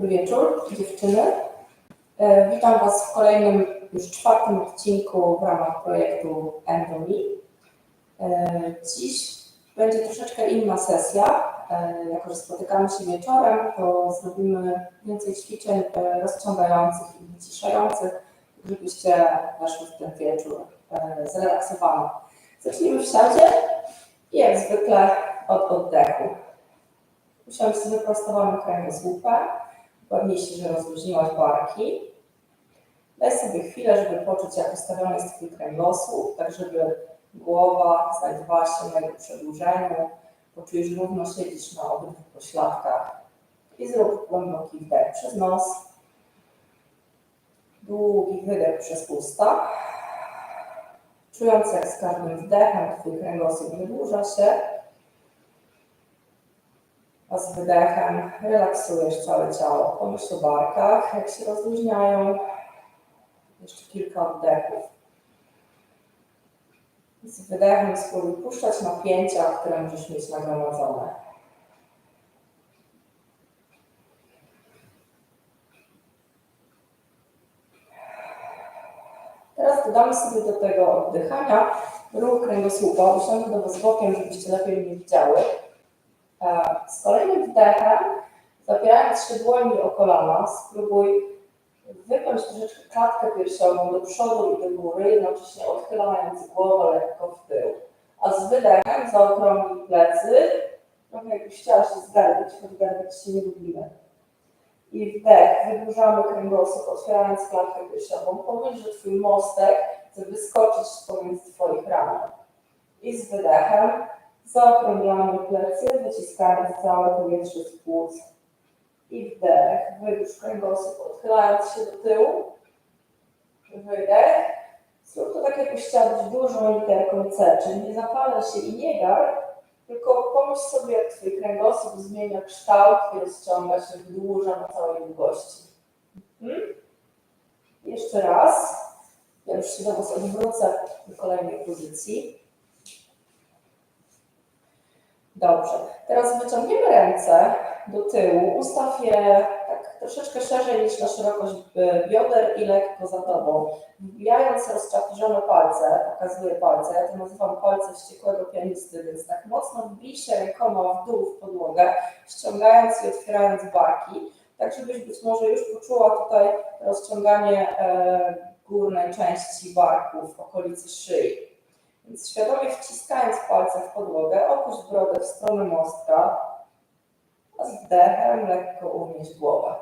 Dobry wieczór, dziewczyny. E, Witam Was w kolejnym, już czwartym odcinku w ramach projektu Endomi. E, Dziś będzie troszeczkę inna sesja. E, Jako, że spotykamy się wieczorem, to zrobimy więcej ćwiczeń rozciągających i wyciszających, żebyście weszły w ten wieczór zrelaksowane. Zacznijmy w siadzie i jak zwykle od oddechu. Usiądź z wyprostowanym Upewnij się, że rozluźniłaś barki. Daj sobie chwilę, żeby poczuć, jak ustawiony jest Twój kręgosłup, tak żeby głowa znajdowała się na jego przedłużeniu. Poczuj, że równo siedzisz na obydwu pośladkach. I zrób głęboki wdech przez nos. Długi wydech przez usta. Czując, jak z każdym wdechem Twój kręgosłup wydłuża się, a z wydechem relaksujesz całe ciało. Pomyśl o barkach, jak się rozluźniają. Jeszcze kilka oddechów. Z wydechem spróbuj puszczać napięcia, które możesz mieć nagromadzone. Teraz dodamy sobie do tego oddychania ruch kręgosłupa. Usiądę do Was bokiem, żebyście lepiej mnie widziały. Z kolejnym wdechem, zapierając się dłońmi o kolana, spróbuj wypiąć troszeczkę klatkę piersiową do przodu i do góry, jednocześnie odchylając głowę lekko w tył. A z wydechem zaokrąglij plecy, trochę jakbyś chciała się zgarbić, choć garbić się nie lubimy. I wdech, wydłużamy kręgosłup, otwierając klatkę piersiową. Pomyśl, że Twój mostek chce wyskoczyć pomiędzy Twoich ramion. I z wydechem Zaokrąglamy plecy, wyciskając całe powietrze z płuc. I wdech, wydłuż kręgosłup, odchylając się do tyłu. Wydech. Zrób to tak, jakbyś chciała być dużą literką C, czyli nie zapala się i nie gar, tylko pomyśl sobie, jak Twój kręgosłup zmienia kształt i rozciąga się, wydłuża na całej długości. Mhm. Jeszcze raz. Ja już się do Was odwrócę do kolejnej pozycji. Dobrze. Teraz wyciągniemy ręce do tyłu, ustaw je tak troszeczkę szerzej niż na szerokość bioder i lekko za tobą. Wbijając rozczapiżone palce, pokazuję palce, ja to nazywam palce wściekłego pianisty, więc tak mocno wbij się rękoma w dół w podłogę, ściągając i otwierając barki, tak żebyś być może już poczuła tutaj rozciąganie e, górnej części barku w okolicy szyi. Więc świadomie wciskając palce w podłogę, opuść brodę w stronę mostka, a z wdechem lekko unieś głowę.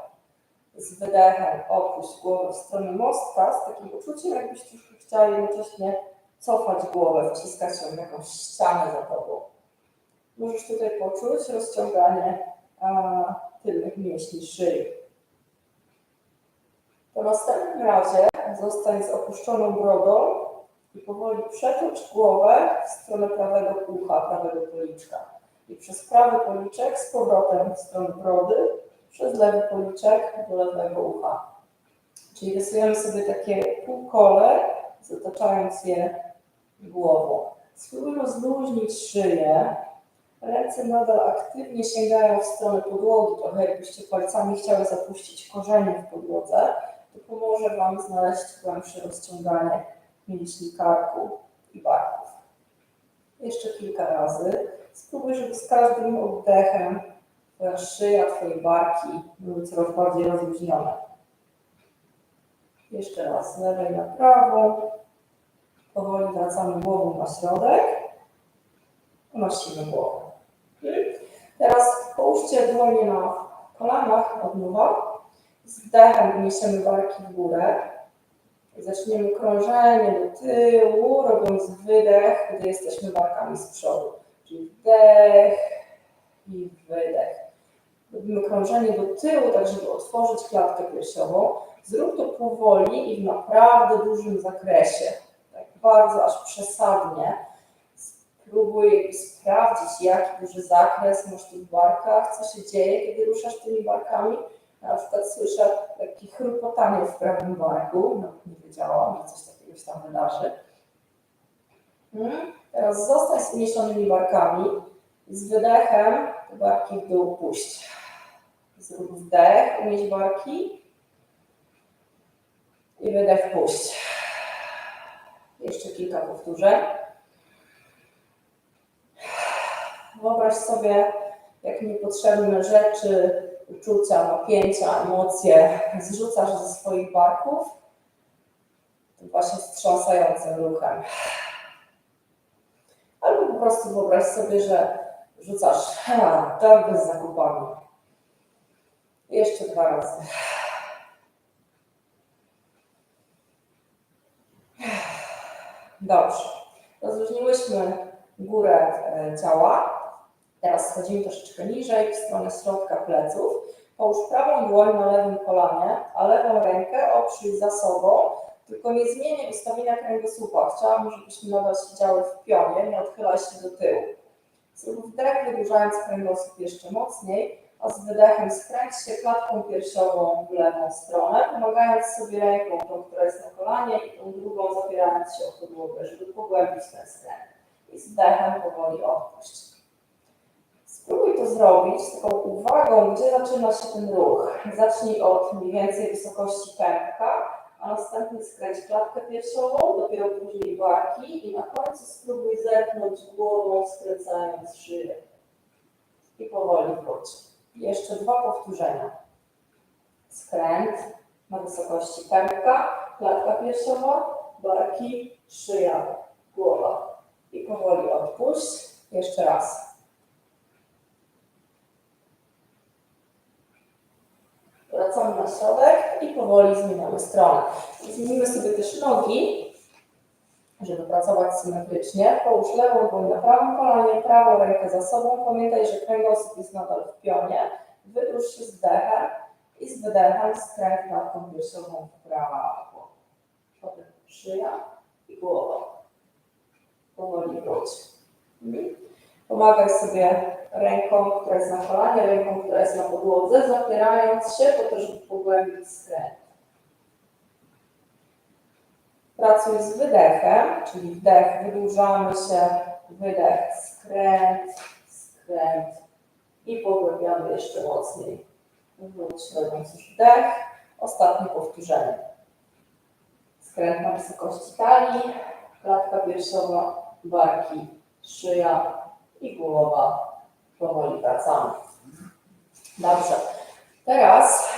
Z wydechem opuść głowę w stronę mostka z takim uczuciem, jakbyś już chciała jednocześnie cofać głowę, wciskać ją w jakąś ścianę za tobą. Możesz tutaj poczuć rozciąganie a, tylnych mięśni szyi. To następnym razie zostań z opuszczoną brodą i powoli przeczuć głowę w stronę prawego ucha, prawego policzka. I przez prawy policzek z powrotem w stronę brody, przez lewy policzek do lewego ucha. Czyli rysujemy sobie takie półkole, zataczając je głową. Spróbuj rozluźnić szyję. Ręce nadal aktywnie sięgają w stronę podłogi, trochę jakbyście palcami chciały zapuścić korzenie w podłodze. To pomoże Wam znaleźć głębsze rozciąganie mięśni karku i barków. Jeszcze kilka razy. Spróbuj, żeby z każdym oddechem Twoja szyja, Twoje barki były coraz bardziej rozluźnione. Jeszcze raz, lewej na prawą. Powoli wracamy głową na środek. Unosimy głowę. Teraz połóżcie dłonie na kolanach od nowa. Z wdechem uniesiemy barki w górę. Zaczniemy krążenie do tyłu, robiąc wydech, gdy jesteśmy barkami z przodu. Czyli wdech i wydech. Robimy krążenie do tyłu, tak żeby otworzyć klatkę piersiową. Zrób to powoli i w naprawdę dużym zakresie. Tak bardzo aż przesadnie. Spróbuj sprawdzić, jaki duży zakres masz tu w barkach, co się dzieje, kiedy ruszasz tymi barkami. Na przykład słyszę takie chrupotanie w prawym barku. No, nie wiedziałam, że coś takiego się tam wydarzy. Hmm. Teraz zostań z uniesionymi barkami. Z wydechem barki w dół puść. Zrób wdech, unieś barki. I wydech, puść. Jeszcze kilka powtórzeń. Wyobraź sobie, jak niepotrzebne rzeczy, uczucia, napięcia, emocje zrzucasz ze swoich barków tym właśnie wstrząsającym ruchem. Albo po prostu wyobraź sobie, że rzucasz ha, torby z zakupami. Jeszcze dwa razy. Dobrze. Rozluźniłyśmy górę e, ciała. Teraz schodzimy troszeczkę niżej, w stronę środka pleców. Połóż prawą dłoń na lewym kolanie, a lewą rękę oprzyj za sobą, tylko nie zmieniaj ustawienia kręgosłupa. Chciałabym, żebyśmy nadal siedziały w pionie, nie odchylaj się do tyłu. Zrób wdech, wydłużając kręgosłup jeszcze mocniej, a z wydechem skręć się klatką piersiową w lewą stronę, pomagając sobie ręką, tą, która jest na kolanie i tą drugą zapierając się o podłogę, żeby pogłębić ten skręt. I z wdechem powoli odpuść. To zrobić z taką uwagą, gdzie zaczyna się ten ruch. Zacznij od mniej więcej wysokości pępka, a następnie skręć klatkę piersiową, dopiero później barki i na końcu spróbuj zerknąć głową, skręcając szyję. I powoli wróć. Jeszcze dwa powtórzenia. Skręt na wysokości pępka, klatka piersiowa, barki, szyja, głowa. I powoli odpuść. Jeszcze raz. Wracamy na środek i powoli zmieniamy stronę. Zmienimy sobie też nogi, żeby pracować symetrycznie. Połóż lewą dłoń na prawym kolanie, prawą rękę za sobą. Pamiętaj, że kręgosłup jest nadal w pionie. Wydłuż się z i z wydechem skręt klatką piersiową w prawo. Potem szyja i głowa. Powoli wróć. Mhm. Pomagaj sobie ręką, która jest na kolanie, ręką, która jest na podłodze, zapierając się po to, żeby pogłębić skręt. Pracuj z wydechem, czyli wdech, wydłużamy się, wydech, skręt, skręt i pogłębiamy jeszcze mocniej. Wróć, robiąc już wdech. Ostatnie powtórzenie. Skręt na wysokości talii, klatka piersiowa, barki, szyja i głowa. Powoli wracamy. Dobrze. Teraz,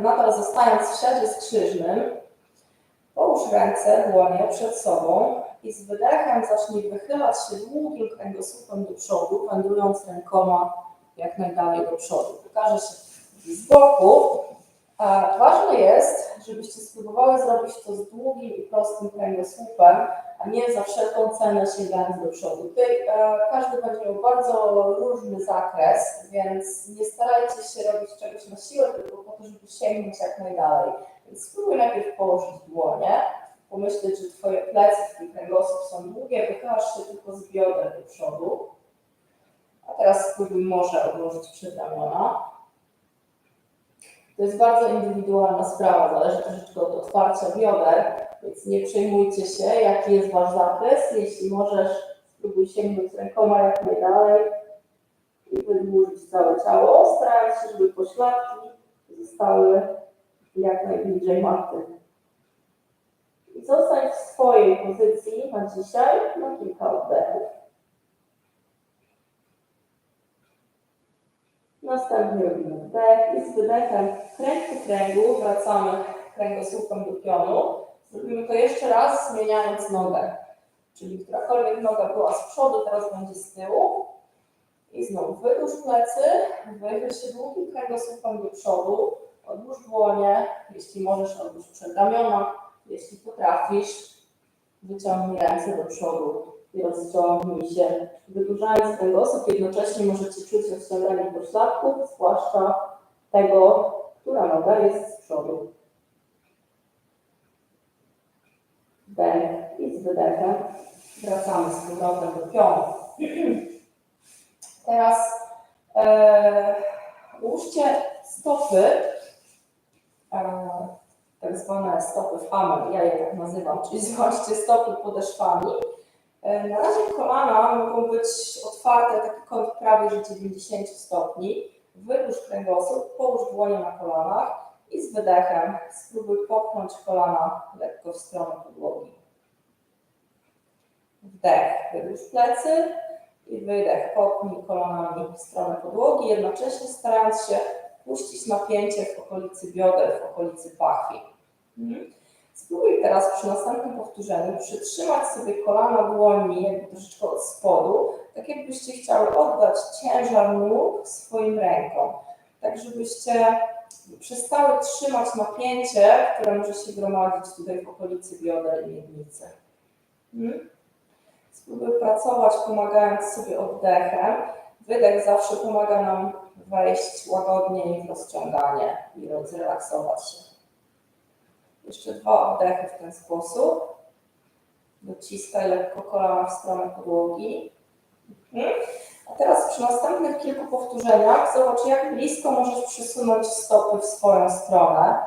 nadal zostając w siadzie skrzyżnym, połóż ręce, dłonie przed sobą i z wydechem zacznij wychylać się długim kręgosłupem do przodu, wędrując rękoma jak najdalej do przodu. Pokażę się z boku. Ważne jest, żebyście spróbowały zrobić to z długim i prostym kręgosłupem, a nie za wszelką cenę sięgając do przodu. Tutaj e, każdy będzie miał bardzo różny zakres, więc nie starajcie się robić czegoś na siłę, tylko po to, żeby sięgnąć jak najdalej. Więc spróbuj najpierw położyć dłonie, pomyśleć, że Twoje plecy, Twój kręgosłup są długie, wychylasz się tylko z bioder do przodu. A teraz spróbuj może odłożyć przedramiona. To jest bardzo indywidualna sprawa, zależy troszeczkę od otwarcia bioder, więc nie przejmujcie się, jaki jest Wasz zakres. Jeśli możesz, spróbuj sięgnąć rękoma jak najdalej i wydłużyć całe ciało, starając się, żeby pośladki zostały jak najbliżej maty. I zostań w swojej pozycji na dzisiaj na kilka oddechów. Następnie robimy wdech i z wydechem kręg po kręgu wracamy kręgosłupem do pionu. Zrobimy to jeszcze raz, zmieniając nogę. Czyli którakolwiek noga była z przodu, teraz będzie z tyłu. I znowu wydłuż plecy, wychyl się długim kręgosłupem do przodu, odłóż dłonie, jeśli możesz odłóż przedramiona, jeśli potrafisz, wyciągnij ręce do przodu i rozciągnij się. Wydłużając kręgosłup, jednocześnie możecie czuć rozciąganie pośladków, zwłaszcza tego, która noga jest z przodu. Wdech i z wydechem wracamy z powrotem do pionu. Teraz e, ułóżcie stopy, e, tak zwane stopy w ja je tak nazywam, czyli złączcie stopy podeszwami. E, na razie kolana mogą być otwarte, taki kąt prawie że 90 stopni. Wydłuż kręgosłup, połóż dłonie na kolanach i z wydechem spróbuj popchnąć kolana lekko w stronę podłogi. Wdech, wydłuż plecy i wydech, popchnij kolanami w stronę podłogi, jednocześnie starając się puścić napięcie w okolicy bioder, w okolicy pachwi. Mhm. Spróbuj teraz przy następnym powtórzeniu przytrzymać sobie kolana dłońmi jakby troszeczkę od spodu, tak jakbyście chciały oddać ciężar nóg swoim rękom, tak żebyście przestały trzymać napięcie, które może się gromadzić tutaj w okolicy bioder i miednicy. Mhm. Spróbuj pracować pomagając sobie oddechem. Wydech zawsze pomaga nam wejść łagodniej w rozciąganie i zrelaksować się. Jeszcze dwa oddechy w ten sposób. Dociskaj lekko kolana w stronę podłogi. Mhm. A teraz przy następnych kilku powtórzeniach zobacz, jak blisko możesz przesunąć stopy w swoją stronę.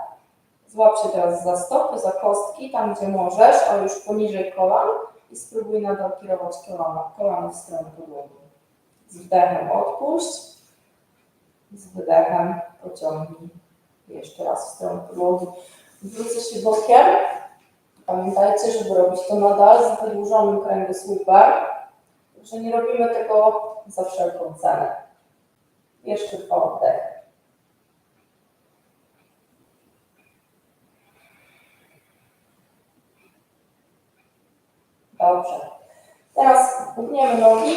Złap się teraz za stopy, za kostki, tam gdzie możesz, ale już poniżej kolan i spróbuj nadal kierować kolana, kolana w stronę podłogi. Z wdechem odpuść, z wydechem pociągnij jeszcze raz w stronę podłogi. Wrócę się bokiem. Pamiętajcie, żeby robić to nadal z wydłużonym kręgosłupem, że nie robimy tego za wszelką cenę. Jeszcze dwa oddechy. Dobrze. Teraz ugniemy nogi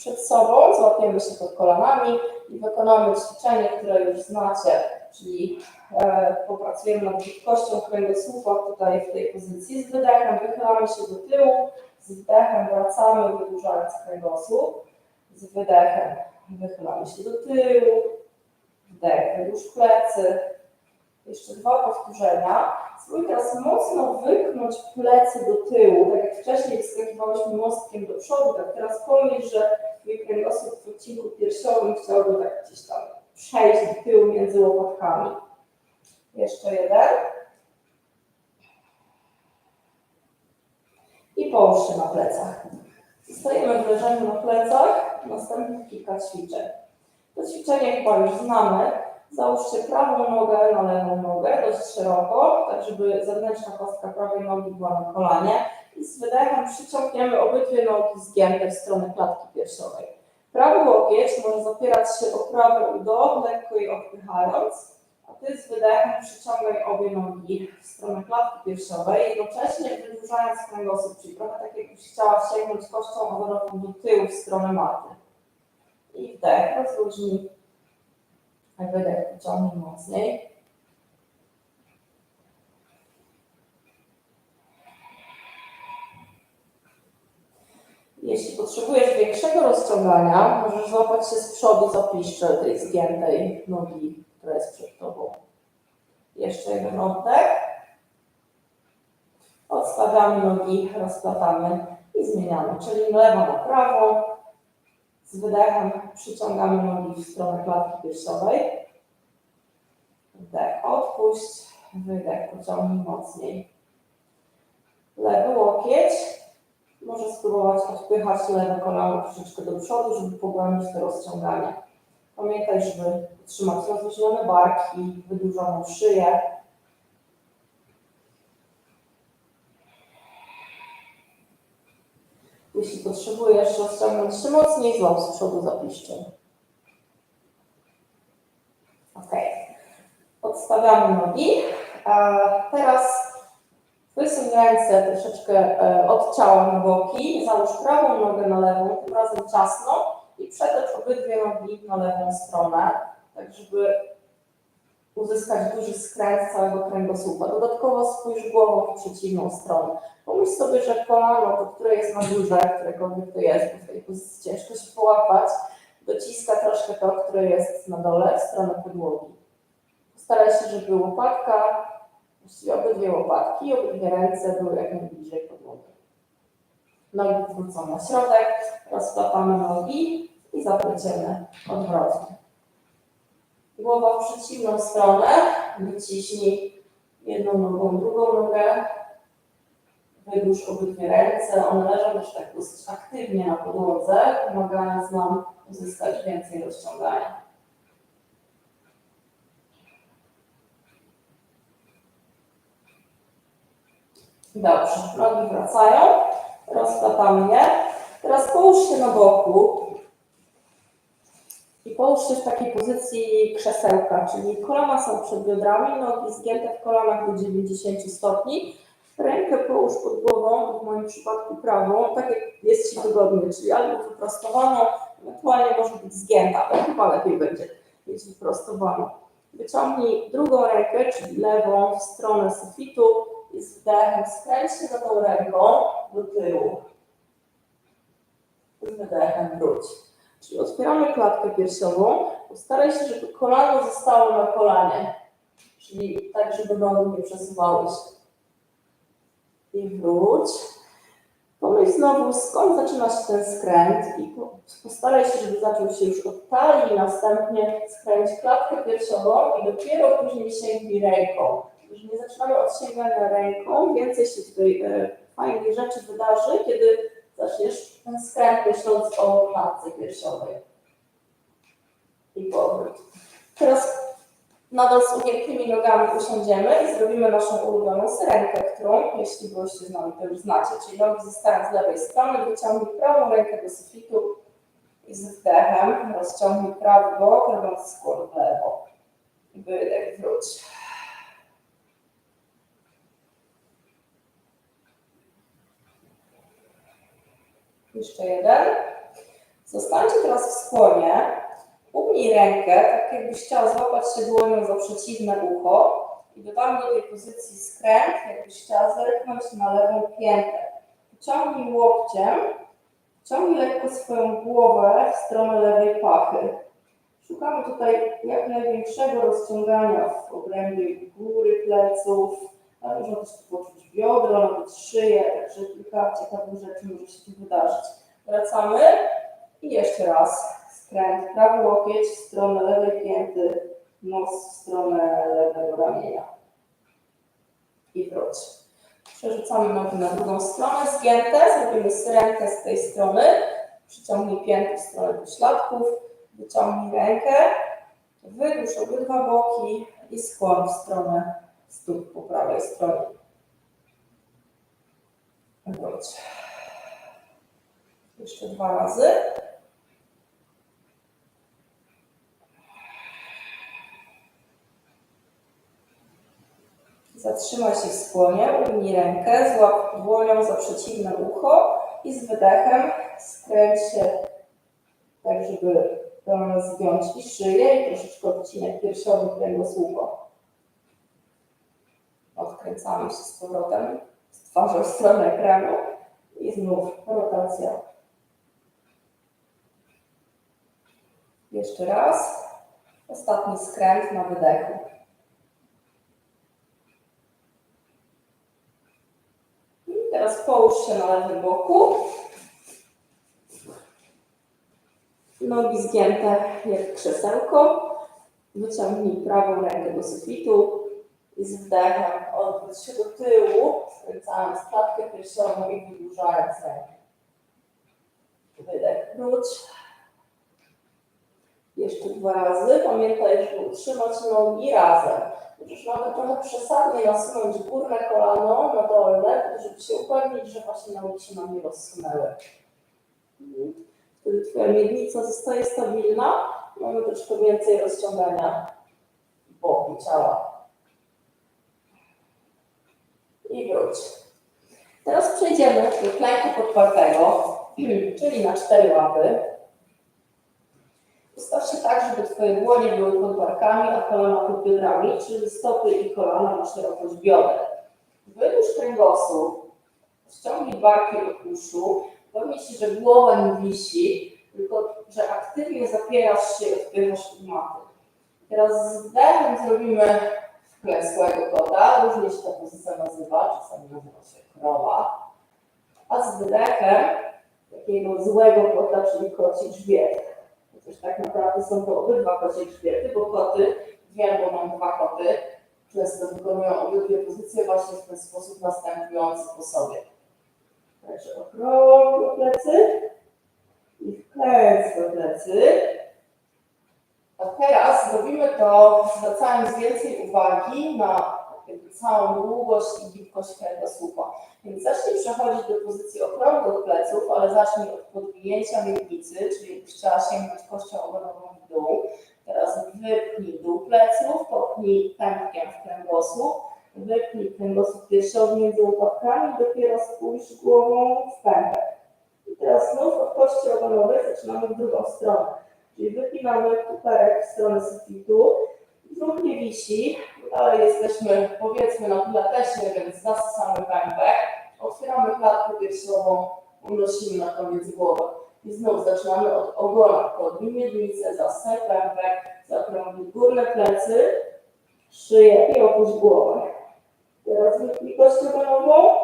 przed sobą, złapiemy się pod kolanami i wykonamy ćwiczenie, które już znacie, czyli e, popracujemy nad gibkością kręgosłupa tutaj w tej pozycji. Z wydechem wychylamy się do tyłu, z wdechem wracamy, wydłużając kręgosłup. Z wydechem wychylamy się do tyłu, wdech, wydłuż plecy. Jeszcze dwa powtórzenia. Spróbuj teraz mocno wypchnąć plecy do tyłu, tak jak wcześniej wskakiwałyśmy mostkiem do przodu, tak teraz pomyśl, że twój kręgosłup w odcinku piersiowym chciałby tak gdzieś tam przejść do tyłu między łopatkami. Jeszcze jeden. I połóż się na plecach. Zostajemy w leżeniu na plecach. Następnych kilka ćwiczeń. To ćwiczenie chyba już znamy. Załóżcie prawą nogę na lewą nogę dość szeroko, tak żeby zewnętrzna kostka prawej nogi była na kolanie. I z wydechem przyciągniemy obydwie nogi zgięte w stronę klatki piersiowej. Prawy łokieć może zapierać się o prawe udo, lekko je odpychając, a ty z wydechem przyciągaj obie nogi w stronę klatki piersiowej, jednocześnie wydłużając kręgosłup, czyli trochę tak jakbyś chciała sięgnąć kością ogonową do tyłu w stronę maty. I wdech, rozluźnij, wydech pociągnij mocniej. Jeśli potrzebujesz większego rozciągania, możesz złapać się z przodu za piszcze tej zgiętej nogi, która jest przed tobą. Jeszcze jeden oddech. Odstawiamy nogi, rozplatamy i zmieniamy, czyli lewa na prawo. Z wydechem przyciągamy nogi w stronę klatki piersiowej. Wdech, odpuść. Wydech, pociągnij mocniej. Lewy łokieć może spróbować odpychać lewe kolano troszeczkę do przodu, żeby pogłębić to rozciąganie. Pamiętaj, żeby utrzymać rozluźnione barki, wydłużoną szyję. Jeśli potrzebujesz rozciągnąć się mocniej, złap z przodu zapiszczę. Ok. Odstawiamy nogi. A teraz Wysuń ręce troszeczkę e, od ciała na boki, załóż prawą nogę na lewą, tym razem ciasno i przetocz obydwie nogi na lewą stronę, tak żeby uzyskać duży skręt całego kręgosłupa. Dodatkowo spójrz głową w przeciwną stronę. Pomyśl sobie, że kolano, to które jest na górze, któregokolwiek to jest, bo w tej pozycji ciężko się połapać, dociska troszkę to, które jest na dole, w stronę podłogi. Postaraj się, żeby łopatka Właściwie obydwie łopatki i obydwie ręce były jak najbliżej podłogi. Nogi wrócą na środek, rozplatamy nogi i zaplecimy odwrotnie. Głowa w przeciwną stronę, wyciśnij jedną nogą, drugą nogę, wydłuż obydwie ręce, one leżą już tak dosyć aktywnie na podłodze, pomagając nam uzyskać więcej rozciągania. Dobrze, nogi wracają, rozkładamy je. Teraz połóż się na boku i połóż się w takiej pozycji krzesełka, czyli kolana są przed biodrami, nogi zgięte w kolanach do 90 stopni. Rękę połóż pod głową, w moim przypadku prawą, tak jak jest Ci wygodnie, czyli albo wyprostowaną, ewentualnie może być zgięta, ale chyba lepiej będzie mieć wyprostowaną. Wyciągnij drugą rękę, czyli lewą w stronę sufitu i z wdechem skręć się za tą ręką do tyłu. Z wydechem wróć. Czyli otwieramy klatkę piersiową. Postaraj się, żeby kolano zostało na kolanie. Czyli tak, żeby nogi nie przesuwały się. I wróć. Pomyśl znowu, skąd zaczyna się ten skręt i po- postaraj się, żeby zaczął się już od talii, następnie skręć klatkę piersiową i dopiero później sięgnij ręką. Już nie zaczynamy od sięgania ręką, więcej się tutaj e, fajnych rzeczy wydarzy, kiedy zaczniesz ten skręt myśląc o klatce piersiowej. I powrót. Teraz nadal z ugiętymi nogami usiądziemy i zrobimy naszą ulubioną syrenkę, którą, jeśli byłyście z nami, to już znacie, czyli nogi zostają z lewej strony, wyciągnij prawą rękę do sufitu i z wdechem rozciągnij prawy bok, robiąc w lewo. Wydech, wróć. Jeszcze jeden. Zostańcie teraz w skłonie. Ugnij rękę, tak jakbyś chciał złapać się dłonią za przeciwne ucho i dodam do tej pozycji skręt, jakbyś chciała zerknąć na lewą piętę. Ciągnij łokciem, ciągnij lekko swoją głowę w stronę lewej pachy. Szukamy tutaj jak największego rozciągania w obrębie góry pleców, ale można też poczuć biodro, nawet szyję, także kilka ciekawych rzeczy może się tu wydarzyć. Wracamy i jeszcze raz skręt, prawy łokieć w stronę lewej pięty, nos w stronę lewego ramienia. I wróć. Przerzucamy nogi na drugą stronę, zgięte, zrobimy syrenkę z tej strony, przyciągnij pięty w stronę pośladków, wyciągnij rękę, wydłuż obydwa boki i skłon w stronę stóp po prawej stronie. Wróć. Jeszcze dwa razy. Zatrzymaj się w skłonie, ugnij rękę, złap dłonią za przeciwne ucho i z wydechem skręć się tak, żeby zgiąć i szyję i troszeczkę odcinek piersiowy kręgosłupa. Odkręcamy się z powrotem z twarzą w stronę ekranu i znów rotacja. Jeszcze raz. Ostatni skręt na wydechu. I teraz połóż się na lewym boku. Nogi zgięte jak krzesełko. Wyciągnij prawą rękę do sufitu i z wdechem odwróć się do tyłu, skręcając klatkę piersiową i wydłużając rękę. Wydech, wróć. Jeszcze dwa razy. Pamiętaj, żeby utrzymać nogi razem. Możesz nawet trochę przesadnie nasunąć górne kolano na dolne, żeby się upewnić, że właśnie nogi się nam nie rozsunęły. Wtedy Twoja miednica zostaje stabilna. Mamy troszkę więcej rozciągania boku ciała. I wróć. Teraz przejdziemy do klęku podpartego, czyli na cztery łapy. Ustaw się tak, żeby Twoje dłonie były pod barkami, a kolana pod biodrami, czyli stopy i kolana na szerokość bioder. Wydłuż kręgosłup, ściągnij barki od uszu, Upewnij się, że głowa nie wisi, tylko że aktywnie zapierasz się i odpychasz od maty. Teraz z zrobimy wklesłego kota, różnie się ta pozycja nazywa, czasami nazywa się krowa, a z wydechem takiego złego kota, czyli koci grzbiet. Chociaż tak naprawdę są to obydwa kocie grzbiety, bo koty, wiem, bo mam dwa koty, często wykonują obydwie pozycje właśnie w ten sposób następujący po sobie. Także okrągłe plecy i wklęsłe plecy. A teraz zrobimy to zwracając więcej uwagi na całą długość i gibkość kręgosłupa. Więc zacznij przechodzić do pozycji okrągłych pleców, ale zacznij od podwinięcia miednicy, czyli chciała sięgnąć kością ogonową w dół. Teraz wypnij dół pleców, popnij pępkiem w kręgosłup, wypnij kręgosłup piersiowy między łopatkami, dopiero spójrz głową w pępek. I teraz znów od kości ogonowej zaczynamy w drugą stronę. Czyli wypinamy kuperek w stronę sufitu, brzuch nie wisi, ale jesteśmy powiedzmy na pilatesie, więc zasysamy pępek, otwieramy klatkę piersiową, unosimy na koniec głowę. I znów zaczynamy od ogona, podnij miednicę, zasysaj pępek, zakrągli górne plecy, szyję i opuść głowę. Teraz wypnij kość ogonową,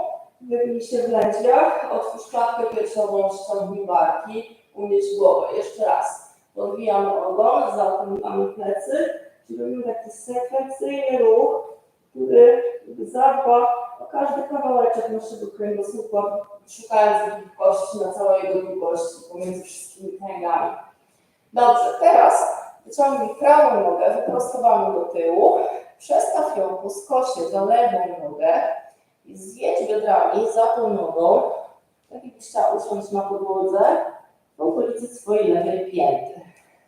wypnij się w lędźwiach, otwórz klatkę piersiową, ściągnij barki, unieś głowę. Jeszcze raz. Podwijamy ogon, zakręcamy plecy, czyli robimy taki sekwencyjny ruch, który zadba o każdy kawałeczek naszego kręgosłupa, szukając gibkości na całej jego długości pomiędzy wszystkimi kręgami. Dobrze, teraz wyciągnij prawą nogę wyprostowaną do tyłu, przestaw ją po skosie za lewą nogę i zjedź biodrami za tą nogą, tak jakbyś chciała usiąść na podłodze w okolicy swojej lewej pięty.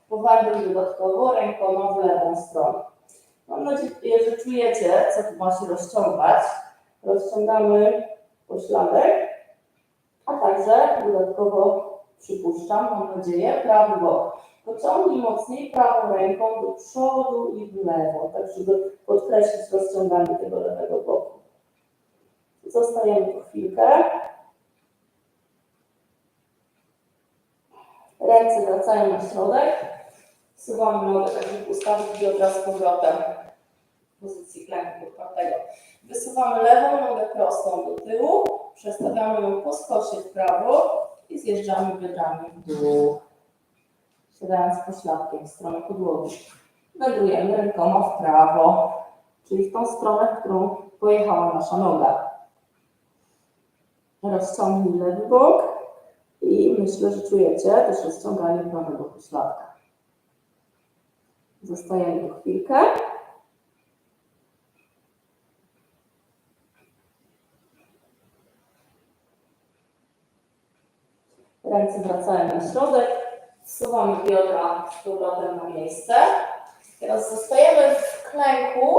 Powalnij dodatkowo rękoma w lewą stronę. Mam nadzieję, że czujecie, co tu ma się rozciągać. Rozciągamy pośladek, a także dodatkowo przypuszczam, mam nadzieję, prawy bok. Pociągnij mocniej prawą ręką do przodu i w lewo, tak żeby podkreślić rozciąganie tego lewego boku. Zostajemy tu chwilkę. Ręce wracają na środek. Wsuwamy nogę tak, żeby ustawić biodra z powrotem w pozycji klęku otwartego. Wysuwamy lewą nogę prostą do tyłu, przestawiamy ją po skosie w prawo i zjeżdżamy biodrami w dół, siadając pośladkiem w stronę podłogi. Wędrujemy rękoma w prawo, czyli w tą stronę, w którą pojechała nasza noga. Rozciągnij lewy bok i myślę, że czujecie też rozciąganie prawego pośladka. Zostajemy chwilkę. Ręce wracają na środek. Wsuwamy biodra z powrotem na miejsce. Teraz zostajemy w klęku.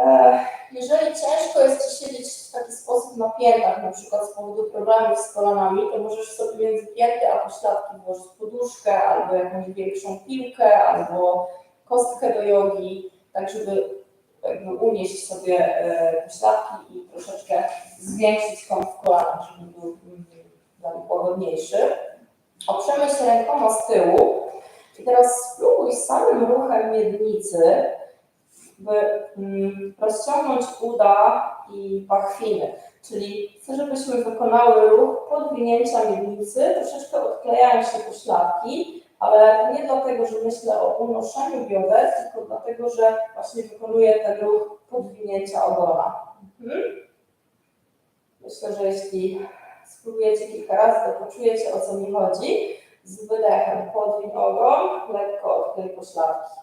E, Jeżeli ciężko jest Ci siedzieć w taki sposób na piętach, na przykład z powodu problemów z kolanami, to możesz sobie między pięty a pośladki włożyć poduszkę albo jakąś większą piłkę, albo kostkę do jogi, tak żeby jakby unieść sobie e, pośladki i troszeczkę zwiększyć kąt w kolanach, żeby był mm, dla nich łagodniejszy. Oprzemy się rękoma z tyłu i teraz spróbuj samym ruchem miednicy by mm, rozciągnąć uda i pachwiny. Czyli chcę, żebyśmy wykonały ruch podwinięcia miednicy, troszeczkę odklejają się pośladki, ale nie dlatego, że myślę o unoszeniu bioder, tylko dlatego, że właśnie wykonuję ten ruch podwinięcia ogona. Mhm. Myślę, że jeśli spróbujecie kilka razy, to poczujecie o co mi chodzi. Z wydechem podwiń ogon, lekko odklej pośladki.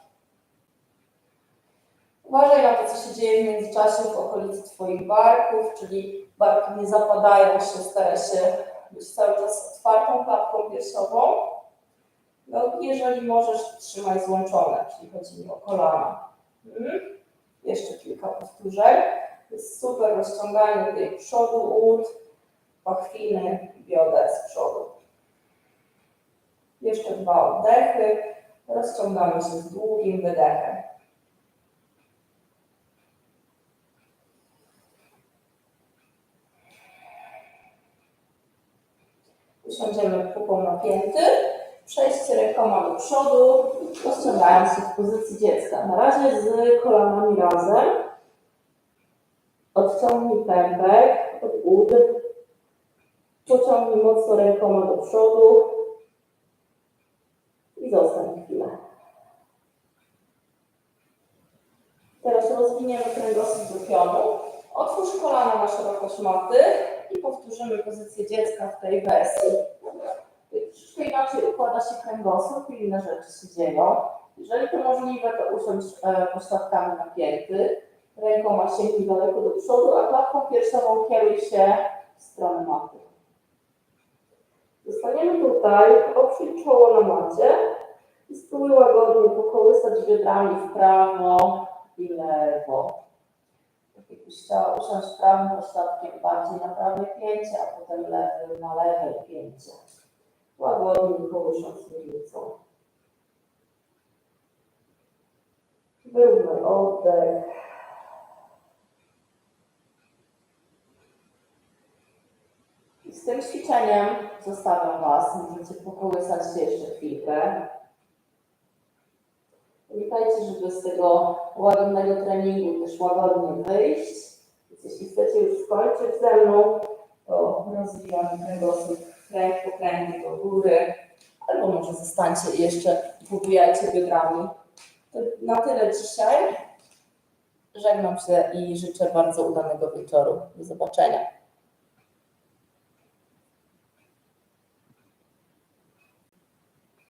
Uważaj na to, co się dzieje w międzyczasie w okolicy Twoich barków, czyli barki nie zapadają się, staraj się być cały czas otwartą klatką piersiową. Nogi, jeżeli możesz, trzymaj złączone, czyli chodzi mi o kolana. Mhm. Jeszcze kilka powtórzeń. Jest super rozciąganie tutaj przodu ud, pachwiny, bioder z przodu. Jeszcze dwa oddechy. Rozciągamy się z długim wydechem. Usiądziemy pupą napięty, przejście rękoma do przodu, rozciągając się w pozycji dziecka. Na razie z kolanami razem. Odciągnij pępek od ud. Pociągnij mocno rękoma do przodu i zostań chwilę. Teraz rozwiniemy kręgosłup do pionu. Otwórz kolana na szerokość maty i powtórzymy pozycję dziecka w tej wersji. Inaczej układa się kręgosłup i inne rzeczy się dzieją. Jeżeli to możliwe, to usiądź e, pośladkami napięty. Ręką sięgnij daleko do przodu, a klatką piersiową kieruj się w stronę maty. Zostaniemy tutaj, oprzyj czoło na macie i spróbuj łagodnie pokołysać biodrami w prawo i lewo. Tak jakbyś chciała usiąść prawym pośladkiem bardziej na prawe pięcie, a potem na lewe pięcie. Łagodnie kołysząc miednicą. Wyrównaj oddech. I z tym ćwiczeniem zostawiam Was. Możecie pokołysać się jeszcze chwilkę. Pamiętajcie, żeby z tego łagodnego treningu też łagodnie wyjść. Więc jeśli chcecie już skończyć ze mną, to rozwijamy kręgosłup kręg po kręgu do góry. Albo może zostańcie i jeszcze pobijajcie biodrami. To na tyle dzisiaj. Żegnam się i życzę bardzo udanego wieczoru. Do zobaczenia.